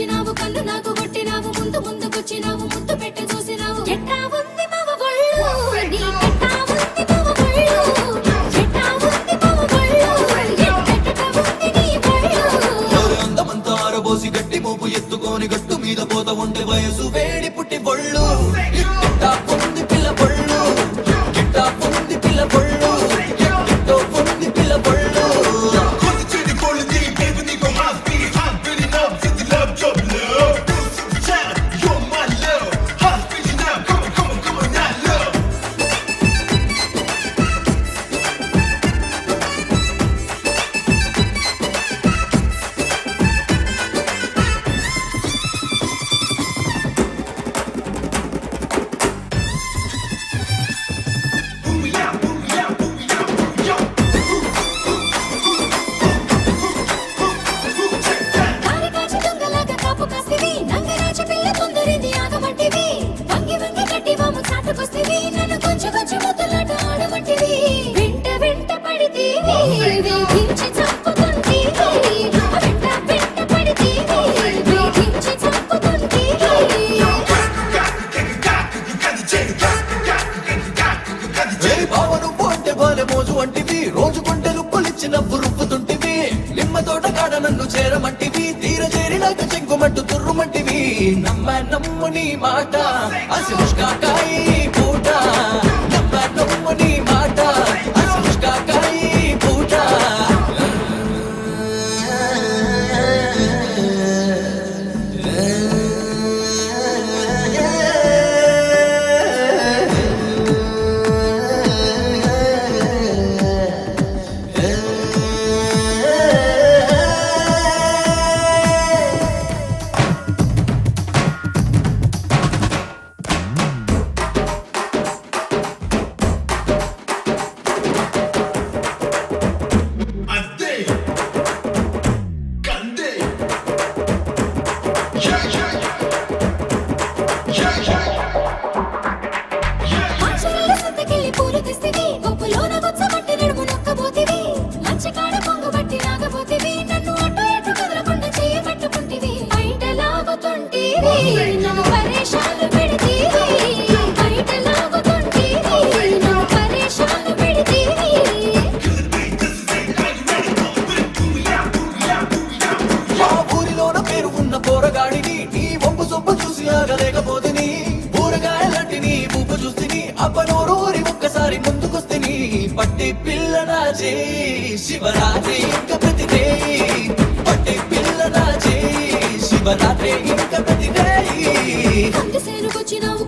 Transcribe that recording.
వచ్చినావు కళ్ళు నాకు కొట్టినావు ముందు ముందుకొచ్చినావు ముందు పెట్టి చూసినావు. ఎత్తుకోని గట్టు మీద పోత ఉండే వయసు ఏ భావను పోంటే బాలె మోజు వంటివి. రోజు గుంటెలు పొలిచిన రుప్పుతుంటివి నిమ్మ తోట కాడ నన్ను చేరమంటివి. తీర చేరినాక చెంగుమట్టు తుర్రుమంటివి. నమ్మ నమ్ము నీ మాట. అసి ముష్కాకాయి. అప్పనోరూరి ఒక్కసారి ముందుకొస్తేని. పట్టి పిల్ల శివరాత్రి ఇంక ప్రతిదే పట్టి పిల్ల శివరాత్రి ఇంకా ప్రతి అంత సేనుకొచ్చినావు